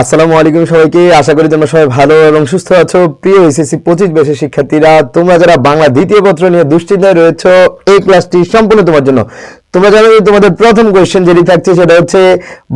আসসালামু আলাইকুম সবাইকে। আশা করি তোমরা সবাই ভালো এবং সুস্থ আছো। প্রিয় এসএসসি পঁচিশ বয়সের শিক্ষার্থীরা, তোমরা যারা বাংলা দ্বিতীয় পত্র নিয়ে দুশ্চিন্তায় রয়েছো এই ক্লাসটি সম্পূর্ণ তোমার জন্য। তোমরা জানো তোমাদের প্রথম কোয়েশ্চেন যেটি থাকছে সেটা হচ্ছে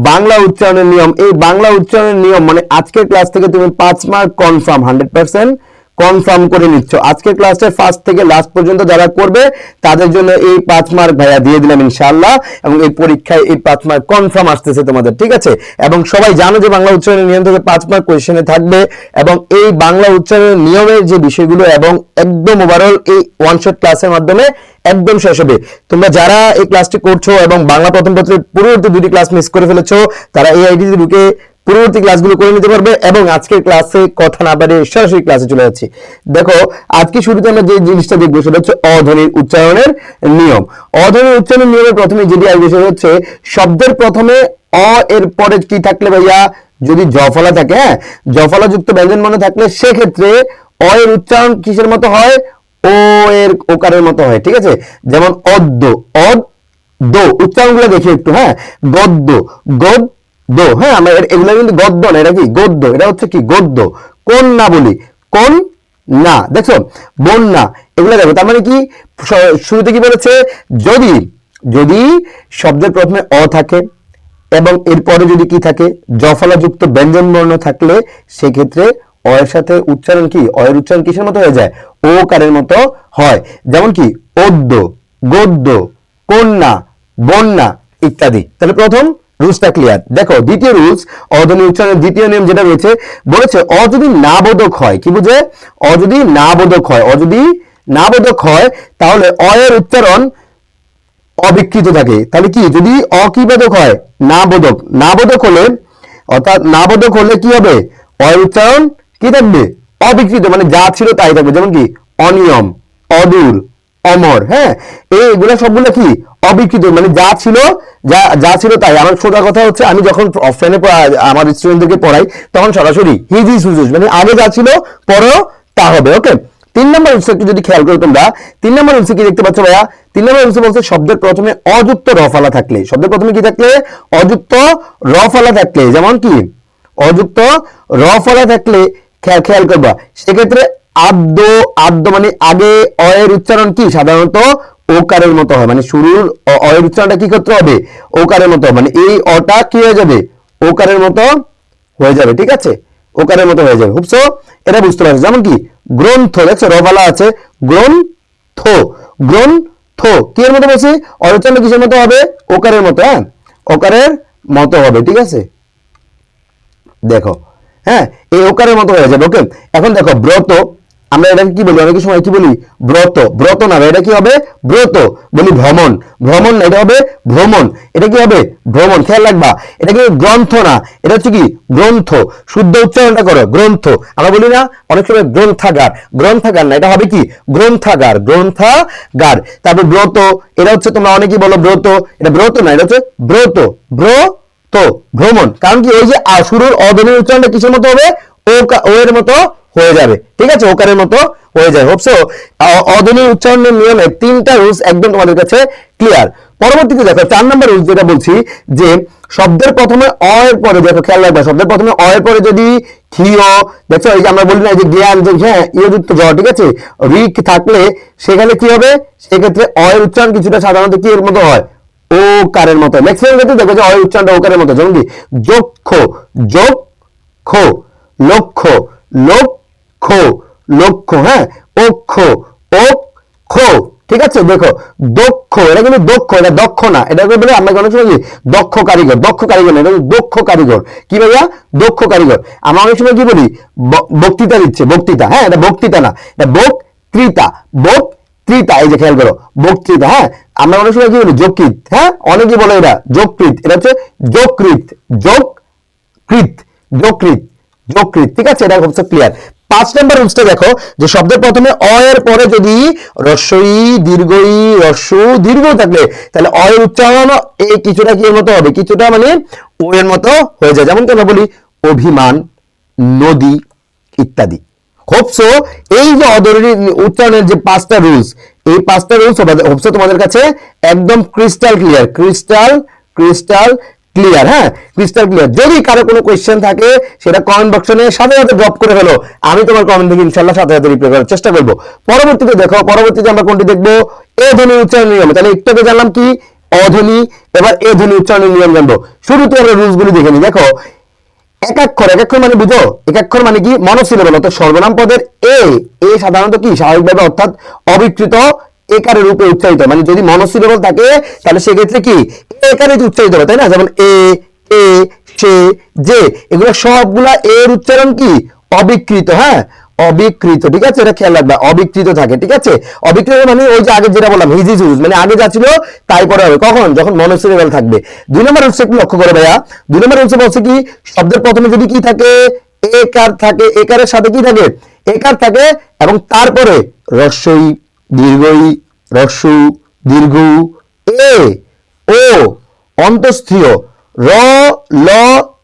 বাংলা উচ্চারণের নিয়ম। এই বাংলা উচ্চারণের নিয়ম মানে আজকের ক্লাস থেকে তুমি পাঁচ mark confirm hundred percent confirm করে নিচ্ছ। আজকের ক্লাসে ফার্স্ট থেকে লাস্ট পর্যন্ত যারা করবে, তাদের জন্য এই পাঁচ মার্ক ভাইয়া দিয়ে দিলাম ইনশাআল্লাহ, এবং এই পরীক্ষায় এই পাঁচ মার্ক কনফার্ম আসতেছে তোমাদের, ঠিক আছে? এবং সবাই জানো যে বাংলা উচ্চারণের নিয়ম থেকে পাঁচ মার্ক কোয়েশ্চেনে থাকবে, এবং এই বাংলা উচ্চারণের নিয়মের যে বিষয়গুলো এবং একদম ওভারঅল এই ওয়ান শট ক্লাসের মাধ্যমে একদম শেষ হবে। তোমরা যারা এই ক্লাসটি করছ এবং বাংলা প্রথম পত্রের পূর্ববর্তী দুটি ক্লাস মিস করে ফেলেছো, তারা এই আইডিতে ঢুকে পূর্ববর্তী ক্লাসগুলো করে নিতে পারবে এবং আজকের ক্লাসে কথা না পারে সরাসরি ক্লাসে চলে যাচ্ছি। দেখো, আজকে শুরুতে আমরা যে জিনিসটা দেখব সেটা হচ্ছে অধ্বনির উচ্চারণের নিয়ম। অধ্বনির উচ্চারণের নিয়মের প্রথমে যেটি আসবে সেটা হচ্ছে শব্দের প্রথমে অ, এর পরে কি থাকলে ভাইয়া? যদি জফলা থাকে হ্যাঁ? জফলা যুক্ত ব্যঞ্জন মনে থাকলে সেক্ষেত্রে অ এর উচ্চারণ কিসের মতো হয়? ও এর ওকারের মতো হয়, ঠিক আছে? যেমন অদ্য অদ দো উচ্চারণগুলো দেখি একটু হ্যাঁ? গদ্য গদ দো হ্যাঁ আমরা এগুলো কিন্তু গদ্য না, এটা কি গদ্য? এটা হচ্ছে কি গদ্য? কোন না বলি। কোন না দেখছ? বন্যা, এগুলো দেখো। তার মানে কি? শুরুতে কি বলেছে? যদি যদি শব্দের প্রথমে অ থাকে এবং এরপরে যদি কি থাকে? জফলাযুক্ত ব্যঞ্জন বর্ণ থাকলে সেক্ষেত্রে অয়ের সাথে উচ্চারণ কি? অয়ের উচ্চারণ কিসের মতো হয়ে যায়? ও কারের মতো হয়। যেমন কি? অদ্য, গদ্য, কন্যা, বন্যা ইত্যাদি। তাহলে প্রথম রুলসটা ক্লিয়ার দেখো, দ্বিতীয় রুলস অধ্বনি উচ্চারণের দ্বিতীয় নিয়ম যেটা রয়েছে, বলেছে অ যদি নাবোধক হয়। কি বুঝে অ যদি নাবোধক হয়। অ যদি নাবোধক হয়, তাহলে অয়ের উচ্চারণ অবিকৃত থাকে। তাহলে কি? যদি অকিবোধক হয় না বোধক না বোধক হলে, অর্থাৎ না বোধক হলে কি হবে? অয়ের উচ্চারণ কি থাকবে? অবিকৃত মানে যা ছিল তাই থাকবে। যেমন কি? অনিয়ম, অদূর, অমর হ্যাঁ? এইগুলো সবগুলো কি? অবিকৃত মানে যা ছিল, যা যা ছিল তাই। আমার সোজা কথা হচ্ছে, আমি যখন অফলাইনে আমার স্টুডেন্টদেরকে পড়াই, তখন সরাসরি হিজি সুজুজ মানে আগে যা ছিল পরেও তা হবে ওকে তিন নম্বর একটু যদি খেয়াল করো তোমরা, তিন নম্বর কি দেখতে পাচ্ছ ভাইয়া? তিন নম্বর রুলসে বলছে শব্দের প্রথমে অযুক্ত রফালা থাকলে। শব্দের প্রথমে কি থাকলে? অযুক্ত রফালা থাকলে। যেমন কি? অযুক্ত রফালা থাকলে খেয়াল করবা। সেক্ষেত্রে আদ্য আদ্য মানে আগে, অয়ের উচ্চারণ কি? সাধারণত ওকারের মতো হয়। মানে শুরুর অয়ের উচ্চারণটা কি করতে হবে? ওকারের মতো মানে এই অটা কি হয়ে যাবে? ওকারের মতো হয়ে যাবে, ঠিক আছে? ওকারের মতো হয়ে যাবে। হুপসো, এটা বুঝতে পারছ। যেমন কি? গ্রন্থ, দেখছ? রবালা আছে। গ্রন্থ। গ্রন্থ। কি এর মতো বলছি? অরচন্ড কিসের মতো হবে? ওকারের মতো হ্যাঁ? ওকারের মতো হবে, ঠিক আছে? দেখো হ্যাঁ? এই ওকারের মতো হয়ে যাবে, ওকে? এখন দেখো, ব্রত। আমরা এটাকে কি বলি? অনেক সময় কি বলি? ব্রত। ব্রত না, এটা কি হবে? ব্রত। বলি ভ্রমণ। ভ্রমণ না এটা হবে ভ্রমণ। এটা কি হবে? ভ্রমণ। খেয়াল রাখবা। এটা কি গ্রন্থ না। এটা হচ্ছে কি? গ্রন্থ। শুদ্ধ উচ্চারণটা করো। গ্রন্থ। আমরা বলি না, অনেক সময় গ্রন্থাগার। গ্রন্থাগার না, এটা হবে কি? গ্রন্থাগার। গ্রন্থাগার। তারপর ব্রত। এটা হচ্ছে তোমরা অনেকেই বলো ব্রত। এটা ব্রত না, এটা হচ্ছে ব্রত। ব্র তো ভ্রমণ। কারণ কি? ওই যে আ, শুরুর অধ্বনির উচ্চারণটা কিসের মতো হবে? ও এর মতো হয়ে যাবে। ঠিক আছে? ওকারের মতো হয়ে যায়। হোপসো অধ্বনির উচ্চারণের নিয়মে তিনটা রুলস একদম তোমাদের কাছে ক্লিয়ার পরবর্তীতে দেখো, চার নম্বর রুলস যেটা বলছি, যে শব্দের প্রথমে অ এর পরে, দেখো, খেয়াল রাখবে, শব্দের প্রথমে অ এর পরে যদি ক্ষীয় দেখছ, এই যে আমরা বলি না যে জ্ঞান, যে হ্যাঁ ইয়যুক্ত জ, ঠিক আছে? রিক থাকলে সেখানে কি হবে? সেক্ষেত্রে অ এর উচ্চারণ কিছুটা সাধারণত কি এর মতো হয়? ও কারের মতো ম্যাক্সিমাম ক্ষেত্রে দেখো যে অয় উচ্চারণটা ওকারের মতো, যেমন কি? যক্ষ খো লক্ষ লক্ষ লক্ষ হ্যাঁ? অক্ষ অক্ষ, ঠিক আছে? দেখো, দক্ষ, এটা কিন্তু দক্ষ, এটা দক্ষ না। এটা বলে আমরা অনেক সময় দক্ষ কারিগর দক্ষ কারিগর এটা দক্ষ কারিগর। কি ভাইয়া? দক্ষ কারিগর। আমরা অনেক সময় কি বলি? বক্তৃতা দিচ্ছে, বক্তৃতা হ্যাঁ? এটা বক্তৃতা না, এটা বক্তৃতা বক্তৃতা, এই যে খেয়াল করো, বক্তৃতা হ্যাঁ? আমরা অনেক সময় কি বলি? যকৃত হ্যাঁ? অনেকেই বলে এটা যকৃত এটা হচ্ছে যকৃত যোগকৃত যকৃত যকৃত ঠিক আছে? এটা হচ্ছে ক্লিয়ার পাঁচ নম্বর রুলসটা দেখো, যে শব্দের প্রথমে অ এর পরে যদি রস্বই দীর্ঘই, রস্য, দীর্ঘ থাকলে তাহলে অ এর উচ্চারণ এই কিছুটা কি এর মতো হবে? কিছুটা মানে ও এর মতো হয়ে যায়। যেমন আমরা বলি অভিমান, নদী ইত্যাদি। হোপসো এই যে অদরণী উচ্চারণের যে পাঁচটা রুলস, এই পাঁচটা রুলস হোপসো তোমাদের কাছে একদম crystal clear crystal crystal clear হ্যাঁ? ক্রিস্টাল ক্লিয়ার যদি কারও কোনো কোয়েশ্চেন থাকে, সেটা কমেন্ট বক্সে নিয়ে সাথে সাথে ড্রপ করে ফেলো। আমি তোমার কমেন্ট থেকে ইনশাল্লাহ সাথে সাথে রিপ্লাই করার চেষ্টা করব। পরবর্তীতে দেখো, পরবর্তীতে আমরা কোনটি দেখব? এ ধ্বনি উচ্চারণ নিয়ম। তাহলে একটু জানলাম কি? অধ্বনি এবার এ ধ্বনি উচ্চারণের নিয়ম জানব। শুরুতে আমরা রুলস গুলি দেখে নিই। দেখো একাক্ষর একাক্ষর মানে বুঝো? এক একাক্ষর মানে কি? মনোসিলেবল অর্থাৎ সর্বনাম পদের এ এ সাধারণত কি? স্বাভাবিকভাবে অর্থাৎ অবিকৃত একারের রূপে উচ্চারিত। মানে যদি মনোসিলেবল থাকে, তাহলে সেক্ষেত্রে কি? একারে উচ্চারিত হবে তাই না? যেমন এ এ সে যে এগুলো সবগুলা এর উচ্চারণ কি? অবিকৃত হ্যাঁ? অবিকৃত, ঠিক আছে? এটা খেয়াল রাখবা, অবিকৃত থাকে, ঠিক আছে? অবিকৃত মানে ওই যে আগে যেটা বললাম হিজিজ ইউজ মানে আগে যা ছিল, তাই পরে হবে। কখন? যখন মনোসিলেবল থাকবে। দুই নম্বর রুলস একটু লক্ষ্য করে ভাইয়া। দুই নম্বর রুলসে বলছে কি, শব্দের প্রথমে যদি কি থাকে, একার থাকে, একারের সাথে কি থাকে? একার থাকে, এবং তারপরে রস্যই। দীর্ঘই রস্যু দীর্ঘ, এ, ও, অন্তস্থীয়, র, ল,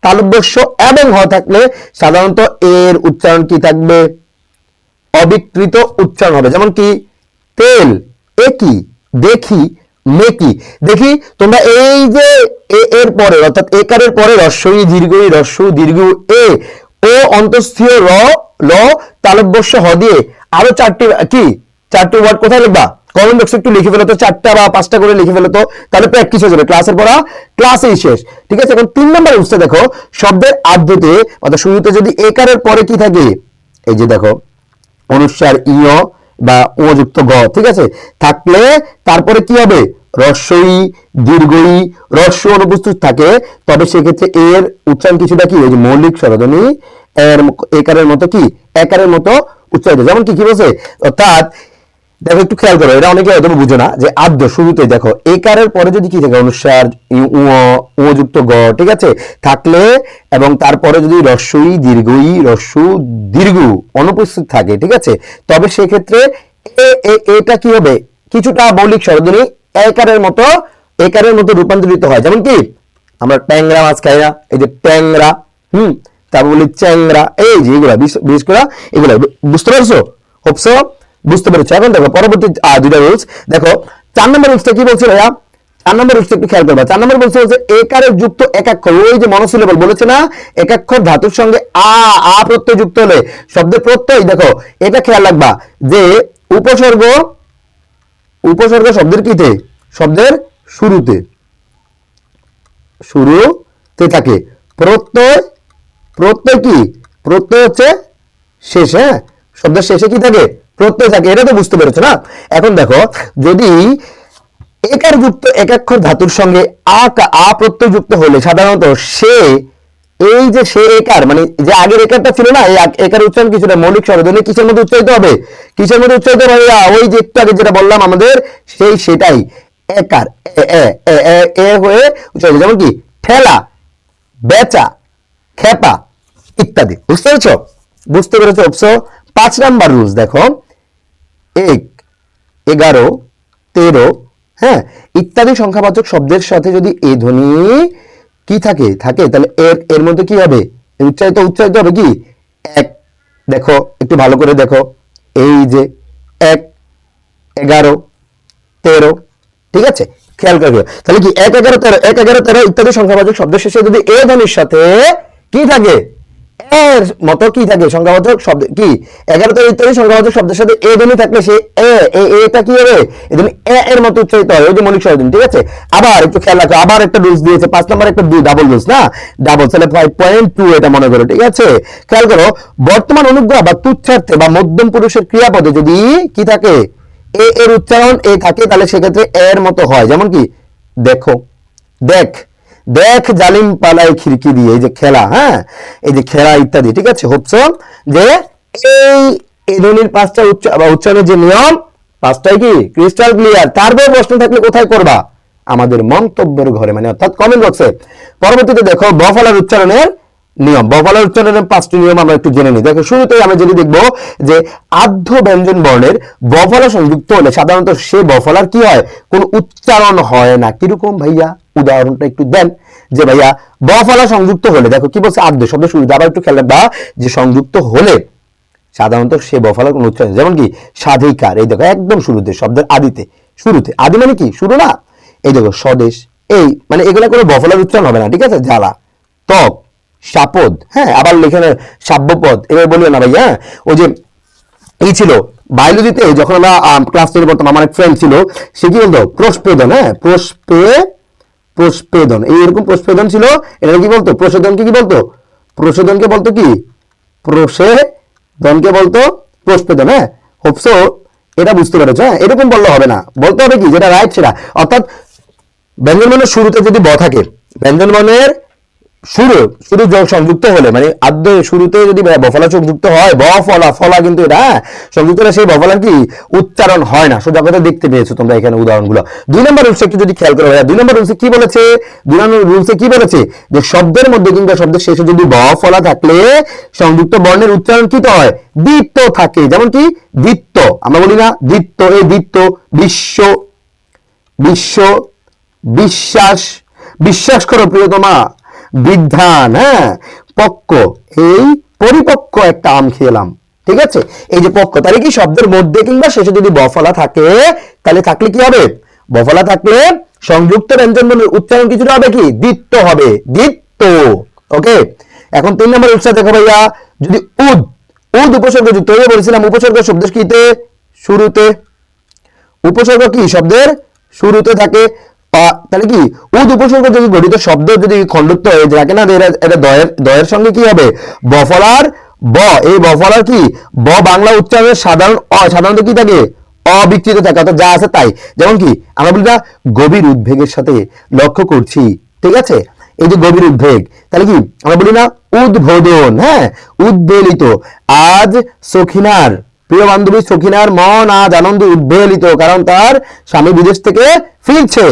তালব্যস্য এবং হ থাকলে সাধারণত এর উচ্চারণ কি থাকবে? অবিকৃত উচ্চারণ হবে। যেমন কি, তেল, একই, দেখি, মেকি। দেখি, তোমরা এই যে এ এর পরে অর্থাৎ একারের পরে রস্বই দীর্ঘই রস্য দীর্ঘ এ, ও অন্তস্থীয়, র, ল, তালব্যস্য, হ দিয়ে আরও চারটি কি? চারটি ওয়ার্ড কোথায় লিখবা? কমেন্ট বক্সে একটু লিখে ফেলো তো, চারটা বা পাঁচটা করে লিখে ফেলো তো, তাহলে প্র্যাকটিস হয়ে যাবে। ক্লাসের পড়া ক্লাসেই শেষ। ঠিক আছে? এখন তিন নম্বর উৎসে দেখো, শব্দের আদ্যতে অর্থাৎ শুরুতে যদি একারের পরে কি থাকে? এই যে দেখো অনুস্বার ইয় বা উপযুক্ত গ, ঠিক আছে? থাকলে তারপরে কি হবে? রস্যই, দীর্ঘই, রস্য অনুপস্থিত থাকে, তবে সেক্ষেত্রে এর উচ্চারণ কিছুটা কি? ওই যে মৌলিক স্বরধ্বনি এর একারের মতো কি? একারের মতো উচ্চারিত। যেমন কি কি বলছে? অর্থাৎ দেখো একটু খেয়াল করো এটা অনেকে হয়তো বুঝে না যে আদ্য শুরুতে দেখো একারের পরে যদি কি থাকে উঁ, উঁযুক্ত গ ঠিক আছে? থাকলে এবং তারপরে যদি রস্যই দীর্ঘই রস্যু দীর্ঘ অনুপস্থিত থাকে ঠিক আছে? তবে সেক্ষেত্রে এটা কি হবে? কিছুটা মৌলিক স্বরধ্বনি একারের মতো একারের মতো রূপান্তরিত হয়। যেমন কি? আমরা ট্যাংরা মাছ খাই না এই যে ট্যাংরা হুম? তারপর বলি চ্যাংরা এই যে এগুলা বিশ- বিশেষ করে এগুলা বুঝতে পারছ? হোপসো বুঝতে পেরেছ। এখন দেখো, পরবর্তী দুইটা রুলস দেখো, চার নম্বর রুলসটা কি বলছে ভাইয়া? চার নম্বর রুলসটা একটু খেয়াল করবা। চার নম্বর বলছে হচ্ছে একারের যুক্ত একাক্ষর ওই যে মনোসিলেবল বলেছে না, একাক্ষর ধাতুর সঙ্গে আ আ প্রত্যয় যুক্ত হলে, শব্দের প্রত্যয়, দেখো, এটা খেয়াল রাখবা যে উপসর্গ উপসর্গ শব্দের কিতে? শব্দের শুরুতে। শুরুতে থাকে। প্রত্যয় প্রত্যয় কি? প্রত্যয় হচ্ছে শেষ হ্যাঁ? শব্দের শেষে কি থাকে? প্রত্যয় থাকে, এটা তো বুঝতে পেরেছ না? এখন দেখো, যদি একার যুক্ত একাক্ষর ধাতুর সঙ্গে আ আ প্রত্যয় যুক্ত হলে সাধারণত সে, এই যে সে একার মানে যে আগের একারটা ছিল না, এই একার উচ্চারণ কিছুটা মৌলিক স্বরধ্বনি কিসের মধ্যে উচ্চারিত হবে? কিসের মধ্যে উচ্চারিত হবে? ওই যে একটু আগে যেটা বললাম আমাদের, সেই সেটাই। একার, এ হয়ে উচ্চারিত যেমন কি? ঠেলা, বেচা, খেপা ইত্যাদি। বুঝতে পেরেছ? বুঝতে পেরেছ? পাঁচ নাম্বার রুলস দেখো। এক, এগারো, তেরো হ্যাঁ ইত্যাদি সংখ্যাবাচক শব্দের সাথে যদি এ ধ্বনি কি থাকে থাকে, তাহলে এর এর মধ্যে কি হবে? উচ্চারিত উচ্চারিত হবে কি? এক, দেখো, একটু ভালো করে দেখো। এই যে এক, এগারো, তেরো, ঠিক আছে? খেয়াল করবে তাহলে কি এক, এগারো, তেরো, এক, এগারো, তেরো ইত্যাদি সংখ্যাবাচক শব্দের শেষে যদি এ ধ্বনির সাথে কি থাকে? এর মতো কি থাকে? সংখ্যাবাচক শব্দ কি? এগারো তেরো ইত্যাদি সংখ্যাবাচক শব্দের সাথে এ ধ্বনি থাকলে সে এ এ এটা কি হবে? এই ধ্বনি এ এর মতো উচ্চারিত হয়। ওই যে মৌলিক স্বরধ্বনি, ঠিক আছে? আবার একটু খেয়াল রাখো, আবার একটা রুলস দিয়েছে, পাঁচ নম্বর একটা ডাবল রুলস না? ডাবল তাহলে ফাইভ পয়েন্ট টু এটা মনে করো, ঠিক আছে? খেয়াল করো, বর্তমান অনুগ্রহ বা তুচ্ছার্থে বা মধ্যম পুরুষের ক্রিয়াপদে যদি কি থাকে? এ এর উচ্চারণ এ থাকে, তাহলে সেক্ষেত্রে এর মতো হয়। যেমন কি? দেখো, দেখ দেখ জালিম পালায় খিড়কি দিয়ে, এই যে খেলা হ্যাঁ? এই যে খেলা ইত্যাদি, ঠিক আছে? হচ্ছে যে এই এই পাঁচটা উচ্চ- উচ্চারণের যে নিয়ম, পাঁচটাই কি? ক্রিস্টাল ক্লিয়ার তারপর প্রশ্ন থাকলে কোথায় করবা? আমাদের মন্তব্যের ঘরে মানে অর্থাৎ কমেন্ট বক্সে পরবর্তীতে দেখো বফলার উচ্চারণের নিয়ম বফলার উচ্চারণের পাঁচটি নিয়ম আমরা একটু জেনে নিই। দেখো, শুরুতেই আমরা যদি দেখব যে আধ্য ব্যঞ্জন বর্ণের বফলা সংযুক্ত হলে সাধারণত সে বফলার কি হয়? কোন উচ্চারণ হয় না। কীরকম ভাইয়া? উদাহরণটা একটু দেন। যে ভাইয়া, বফলা সংযুক্ত হলে, দেখো কি বলছে আদ্য শব্দ শুরুতে, আবার একটু খেয়াল রাখবা যে সংযুক্ত হলে সাধারণত সে বফলার কোন উচ্চারণ যেমন কি স্বাধিকার এই দেখো, একদম শুরুতে, শব্দের আদিতে, শুরুতে। আদি মানে কি? শুরু না? এই দেখো, স্বদেশ, এই মানে এগুলো কোনো বফলার উচ্চারণ হবে না, ঠিক আছে? জ্বালা, ত্বক। সাপদ হ্যাঁ আবার লেখানে সাব্যপদ। এবার বলিও না ভাই হ্যাঁ ওই যে এই ছিল, বায়োলজিতে যখন আমরা ক্লাস টেনে পড়তাম, আমার এক ফ্রেন্ড ছিল, সে কি বলতো? প্রস্পেদন হ্যাঁ প্রস্পে, প্রস্পেদন। এই এরকম প্রস্পেদন ছিল, এটা কি বলতো? প্রসেদনকে কি বলতো? প্রসেদনকে বলতো কি? প্রসেদনকে বলতো প্রস্পেদন হ্যাঁ। হোপসো এটা বুঝতে পেরেছ হ্যাঁ। এরকম বললে হবে না। বলতে হবে কি? যেটা রাইট সেটা। অর্থাৎ ব্যঞ্জন বর্ণের শুরুতে যদি ব থাকে ব্যঞ্জন বর্ণের শুরু শুরু যোগ সংযুক্ত হলে মানে আদ্য শুরুতে যদি বফলা সংযুক্ত হয় ব ফলা ফলা কিন্তু এটা হ্যাঁ সংযুক্ত হলে সেই বফলা কি, উচ্চারণ হয় না। সোজা কথা দেখতে পেয়েছ তোমরা এখানে উদাহরণগুলো। দুই নম্বর রুলসে একটু যদি খেয়াল করো দুই নম্বর রুলসে কি বলেছে? দুই নম্বর রুলসে কি বলেছে? যে শব্দের মধ্যে কিংবা শব্দের শেষে যদি ব ফলা থাকলে, সংযুক্ত বর্ণের উচ্চারণ কি তো হয়? দ্বিত্ব থাকে। যেমন কি? দ্বিত্ব। আমরা বলি না দ্বিত্ব এই দ্বিত্ব, বিশ্ব বিশ্ব, বিশ্বাস। বিশ্বাস করো প্রিয়তমা। বিধান হ্যাঁ? পক্ক। এই পরিপক্ক একটা আম খেলাম, ঠিক আছে? এই যে পক্ক, তাহলে কি শব্দের মধ্যে কিংবা শেষে যদি বফলা থাকে, তাহলে থাকলে কি হবে? বফলা থাকলে সংযুক্ত ব্যঞ্জন বর্ণের উচ্চারণ কিছুটা হবে কি? দ্বিত্ব হবে, দ্বিত্ব। ওকে এখন তিন নম্বর উৎসাহ দেখো ভাইয়া, যদি উদ উদ উপসর্গ যুক্ত হয়ে বলেছিলাম, উপসর্গ শব্দ কিতে শুরুতে। উপসর্গ কি? শব্দের শুরুতে থাকে। তাহলে কি? উদ উপসর্গ যদি গঠিত শব্দ যদি খণ্ডত্ব হয়ে থাকে না এটা এটা দয়ের দয়ের সঙ্গে কি হবে? বফলার ব। এই বফলার কি? ব বাংলা উচ্চারণের সাধারণ অ, সাধারণত কি থাকে? অবিকৃত থাকে, অর্থাৎ যা আছে তাই। যেমন কি? আমরা বলি না, গভীর উদ্বেগের সাথে লক্ষ্য করছি। ঠিক আছে? এই যে গভীর উদ্বেগ, তাহলে কি? আমরা বলি না, উদ্বোধন হ্যাঁ? উদ্বেলিত। আজ সখিনার, প্রিয় বান্ধবী সখিনার মন আজ আনন্দ উদ্বেলিত, কারণ তার স্বামী বিদেশ থেকে ফিরছে।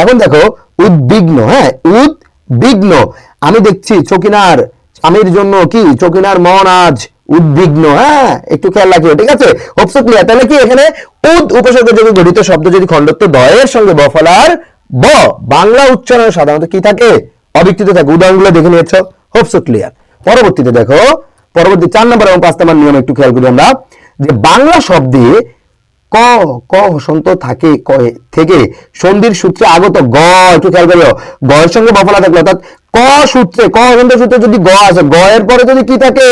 এখন দেখো, উদ্বিগ্ন হ্যাঁ? উদ্বিগ্ন। আমি দেখছি সখিনার স্বামীর জন্য কি? চকিনার মন আজ উদ্বিগ্ন হ্যাঁ? একটু খেয়াল রাখিও, ঠিক আছে? হোপসো ক্লিয়ার তাহলে কি এখানে উদ উপসর্গ যোগে গঠিত শব্দ যদি খণ্ডত্ব দয়ের সঙ্গে বফলার ব, বাংলা উচ্চারণ সাধারণত কি থাকে? অবিকৃত থাকে। উদাহরণগুলো দেখে নিয়েছ। হোপসো ক্লিয়ার পরবর্তীতে দেখো, পরবর্তী চার নম্বর এবং পাঁচ নম্বর নিয়ম একটু খেয়াল করি আমরা, যে বাংলা শব্দে ক ক হসন্ত থাকে, ক, থেকে সন্ধির সূত্রে আগত গ, একটু খেয়াল করিও। গ এর সঙ্গে বফলা থাকল, অর্থাৎ ক সূত্রে, ক হসন্ত সূত্রে যদি গ আছে গ এর পরে যদি কি থাকে?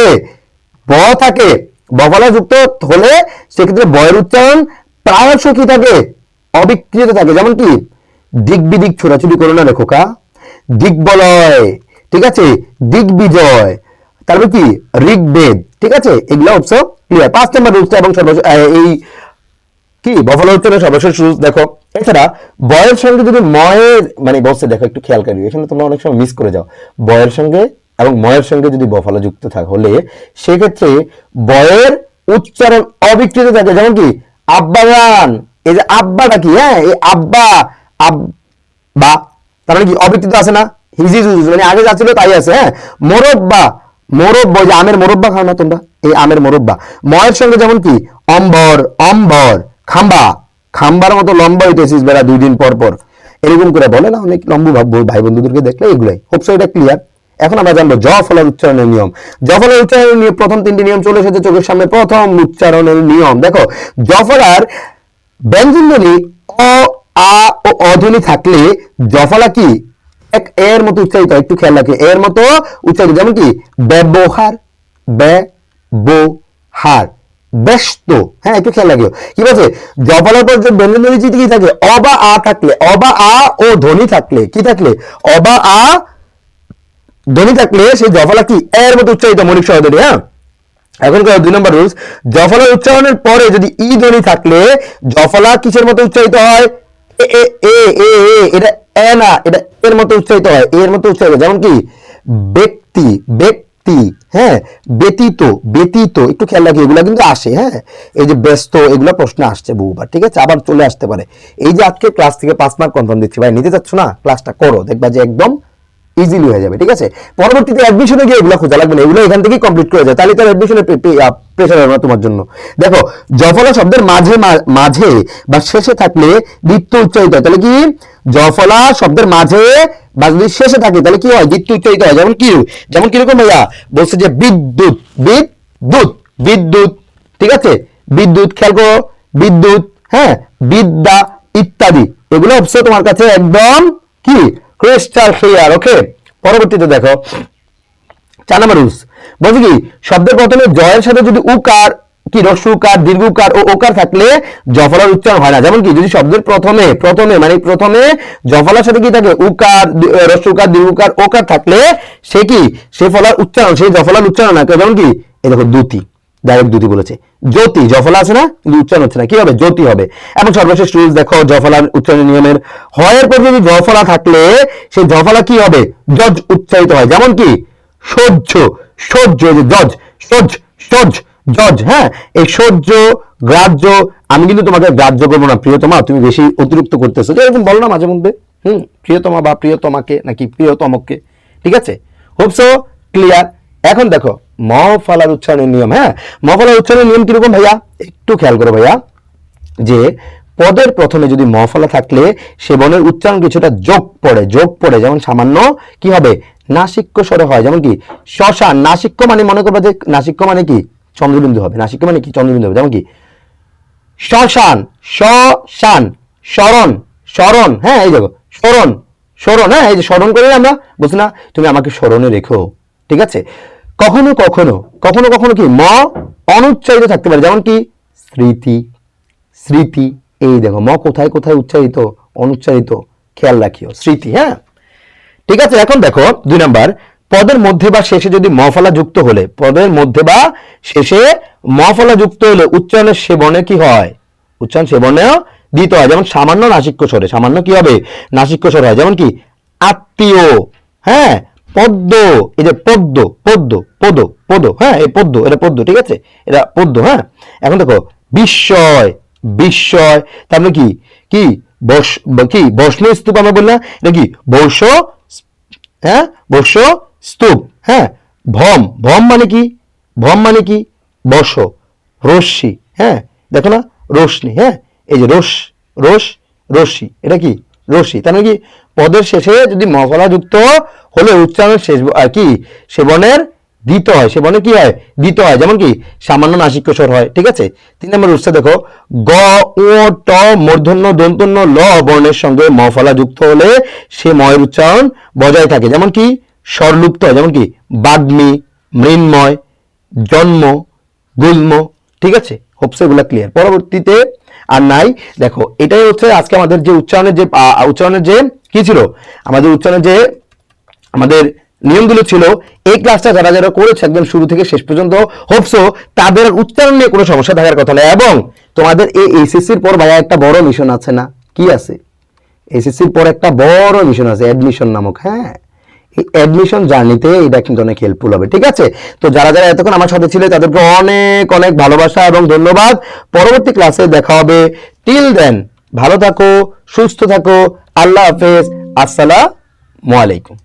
ব থাকে। বফলা যুক্ত হলে সেক্ষেত্রে বয়ের উচ্চারণ প্রায়শ কি থাকে? অবিকৃত থাকে। যেমন কি? দিক বিদিক ছোড়াছুড়ি করো না রে খোকা। দিগ্বলয়, ঠিক আছে? দিগ্বিজয়। তারপর কি? ঋগ্বেদ, ঠিক আছে? এগুলো অবশ্য ক্লিয়ার পাঁচ নম্বর রুলসটা এবং সর্বশেষ, এই কি? বফলা উচ্চারণের সর্বশেষ রুলস দেখো। এছাড়া বয়ের সঙ্গে যদি ময়ের মানে বসে দেখো, একটু খেয়াল করি এখানে তোমরা অনেক সময় মিস করে যাও। বয়ের সঙ্গে এবং ময়ের সঙ্গে যদি বফলা যুক্ত থাকে হলে সেক্ষেত্রে বয়ের উচ্চারণ অবিকৃত থাকে। যেমন কি? আব্বাগান এই যে আব্বাটা কি? হ্যাঁ এই আব্বা আব্বা তার মানে কি? অবিকৃত আছে না? হিজি মানে আগে যা ছিল তাই আছে হ্যাঁ? মোরব্বা মোরব্বা যে আমের মোরব্বা খাও না তোমরা? এই আমের মোরব্বা। ময়ের সঙ্গে যেমন কি? অম্বর অম্বর। খাম্বা, খাম্বার মতো লম্বা হইতেছিস বেড়া দুই দিন পর পর। এরকম করে বলে না, অনেক লম্বু ভাববো ভাই বন্ধুদেরকে দেখলে এগুলাই। হোপসো এটা ক্লিয়ার এখন আমরা জানব জ ফলার উচ্চারণের নিয়ম। জ ফলার উচ্চারণের নিয়ম, প্রথম তিনটি নিয়ম চলে এসেছে চোখের সামনে। প্রথম উচ্চারণের নিয়ম। দেখো, জ ফলার ব্যঞ্জনধ্বনি অ, আ ও অধ্বনি থাকলে জফলা কি? এক এর মতো উচ্চারিত, একটু খেয়াল রাখে। এর মতো উচ্চারিত, যেমন কি? ব্যবহার ব্যবহার। ব্যস্ত। হ্যাঁ একটু খেয়াল রাখিও। কি বলছে জফলার পর ব্যঞ্জনধ্বনি কি থাকে অবা আ থাকলে। অবা আ ও ধ্বনি থাকলে। কি থাকলে? অবা আ ধ্বনি থাকলে সেই জফলা কি? এর মতো উচ্চারিত মনিক সহোদরী হ্যাঁ? এখন কর দুই নম্বর রুলস। জফলা উচ্চারণের পরে যদি ই ধ্বনি থাকলে, জফলা কিসের মতো উচ্চারিত হয়? এ এ এ এ এটা এ না, এটা এর মতো উচ্চারিত হয়। এর মতো উচ্চারিত যেমন কি? ব্যক্তি ব্যক্তি। হ্যাঁ ব্যতীত ব্যতীত, একটু খেয়াল রাখি, এগুলো কিন্তু আসে হ্যাঁ? এই যে ব্যস্ত, এগুলো প্রশ্ন আসছে বহুবার, ঠিক আছে? আবার চলে আসতে পারে। এই যে আজকে ক্লাস থেকে পাঁচ মার্ক কনফার্ম দিচ্ছি, ভাই, নিতে চাচ্ছ না? ক্লাসটা করো, দেখবা যে একদম ইজিলি হয়ে যাবে, ঠিক আছে? পরবর্তীতে অ্যাডমিশনে গিয়ে এগুলো খোঁজা লাগবে না, এগুলো এখান থেকেই কমপ্লিট করে যায় তাহলে তার অ্যাডমিশনে প্রেশার হবে না তোমার জন্য। দেখো, জফলা শব্দের মাঝে মাঝে বা শেষে থাকলে দ্বিত্ব উচ্চারিত হয়, তাহলে কি? জফলা শব্দের মাঝে বা যদি শেষে থাকে, তাহলে কি হয়? দ্বিত্ব উচ্চারিত হয়। যেমন কি যেমন কীরকম ভাইয়া? বলছে যে বিদ্যুৎ বিদ্যুৎ বিদ্যুৎ। ঠিক আছে? বিদ্যুৎ খেয়াল করো। বিদ্যুৎ হ্যাঁ? বিদ্যা ইত্যাদি। এগুলো অবশ্যই তোমার কাছে একদম কি? ক্রিস্টাল ক্লিয়ার ওকে পরবর্তীতে দেখো। চার নম্বর রুলস বলছি কি? শব্দের প্রথমে জয়ের সাথে যদি উকার কি রস্যুকার দীর্ঘকার ও ওকার থাকলে জফলার উচ্চারণ হয় না। যেমন কি, যদি শব্দের প্রথমে প্রথমে মানে প্রথমে জফলার সাথে কি থাকে? উকার রস্যুকার দীর্ঘকার ওকার থাকলে সে কি? সে ফলার উচ্চারণ সেই জফলার উচ্চারণ না যেমন কি, এই দেখো দুতি ডাইরেক্ট দুতি বলেছে। জ্যোতি, জফলা আছে না? উচ্চারণ হচ্ছে না। কি হবে? জ্যোতি হবে। এবং সর্বশেষ রুলস দেখো, জফলার উচ্চারণ নিয়মের। হয়ের পর যদি জফলা থাকলে সেই জফলা কি হবে? জজ উচ্চারিত হয়। যেমন কি, সহ্য সহ্য যে জজ সহ্য সহ্য জজ হ্যাঁ? এই সহ্য, গ্রাহ্য, আমি কিন্তু তোমাকে গ্রাহ্য করব না, প্রিয়তমা, তুমি বেশি অতিরিক্ত করতেছো। যে এরকম বলো না মাঝে মধ্যে। হুম? প্রিয়তমা বা প্রিয়তমাকে নাকি প্রিয়তমকে ঠিক আছে? হোপসো ক্লিয়ার এখন দেখো ম ফলার উচ্চারণের নিয়ম হ্যাঁ? ম ফলার উচ্চারণের নিয়ম কীরকম ভাইয়া? একটু খেয়াল করো ভাইয়া, যে পদের প্রথমে যদি মফলা থাকলে সে বনের উচ্চারণ কিছুটা যোগ পড়ে যোগ পড়ে। যেমন সামান্য কি হবে? নাসিক্য স্বরে হয়। যেমন কি? শ্মশান নাসিক্য মানে মনে করবে যে নাসিক্য মানে কি? চন্দ্রবিন্দু হবে নাসিক্য মানে কি? চন্দ্রবিন্দু হবে, যেমন কি? শ্মশান শ্মশান, স্মরণ স্মরণ হ্যাঁ এই দেখো, স্মরণ স্মরণ হ্যাঁ এই যে স্মরণ করে আমরা বলছি না, তুমি আমাকে স্মরণে রেখো, ঠিক আছে? কখনো কখনো কখনো কখনো কি? ম অনুচ্চারিত থাকতে পারে, যেমন কি? স্মৃতি স্মৃতি, এই দেখো, ম কোথায় কোথায় উচ্চারিত? অনুচ্চারিত, খেয়াল রাখিও, স্মৃতি হ্যাঁ? ঠিক আছে, এখন দেখো, দুই নাম্বার পদের মধ্যে বা শেষে যদি মফলা যুক্ত হলে, পদের মধ্যে বা শেষে মফলা যুক্ত হলে উচ্চারণের সেবনে কি হয়? উচ্চারণ সে বর্ণেও দিতে হয়। যেমন সামান্য নাসিক্য স্বরে। সামান্য কি হবে? নাসিক্য স্বর হয়। যেমন কি? আত্মীয়। হ্যাঁ? পদ্ম। এই যে পদ্ম পদ্ম, পদ পদ। হ্যাঁ? এই পদ্ম, এটা পদ্ম, ঠিক আছে? এটা পদ্ম হ্যাঁ? এখন দেখো, বিস্ময় বিস্ময়। তারপরে কি? কি? বস, কি? বৈষ্ণব স্তূপ আমরা বললাম। এটা কি? বর্ষ হ্যাঁ? বর্ষ স্তূপ হ্যাঁ? ভম ভম মানে কি? ভম মানে কি? বর্ষ, রশ্মি হ্যাঁ? দেখো না, রশ্মি হ্যাঁ? এই যে রস রস রশ্মি, এটা কি? রশ্মি, তার মানে কি? পদের শেষে যদি মফলা যুক্ত হলে উচ্চারণ শেষ আর কি? সেবনের দিতে হয়। সেবনে কি হয়? দিতে হয়। যেমন কি? সামান্য নাসিক্য স্বর হয়, ঠিক আছে? তিন নম্বর উৎসে দেখো, গ ও ট, মূর্ধন্য, দন্তন্য, ল, বর্ণের সঙ্গে মফলা যুক্ত হলে সে ময়ের উচ্চারণ বজায় থাকে। যেমন কি? স্বরলুপ্ত হয়, যেমন কি বাগ্মী, মৃন্ময়, জন্ম, গুল্ম, ঠিক আছে? হোপস এগুলো ক্লিয়ার পরবর্তীতে আর নাই, দেখো, এটাই হচ্ছে আজকে আমাদের যে উচ্চারণের যে উচ্চারণের যে, কি ছিল? আমাদের উচ্চারণের যে, আমাদের নিয়মগুলো ছিল, এই ক্লাসটা যারা যারা করেছে একদম শুরু থেকে শেষ পর্যন্ত হোপসো তাদের উচ্চারণ নিয়ে কোনো সমস্যা থাকার কথা নয়। এবং তোমাদের এই এইচএসসির পর ভাইয়া একটা বড় মিশন আছে না? কি আছে? এসএসসির পর একটা বড় মিশন আছে অ্যাডমিশন নামক হ্যাঁ? অ্যাডমিশন জার্নিতে এটা কিন্তু অনেক হেল্পফুল হবে, ঠিক আছে? তো যারা যারা এতক্ষণ আমার সাথে ছিল, তাদেরকে অনেক অনেক ভালোবাসা এবং ধন্যবাদ। পরবর্তী ক্লাসে দেখা হবে। টিল দেন ভালো থাকো, সুস্থ থাকো, আল্লাহ হাফেজ। আসসালামু আলাইকুম।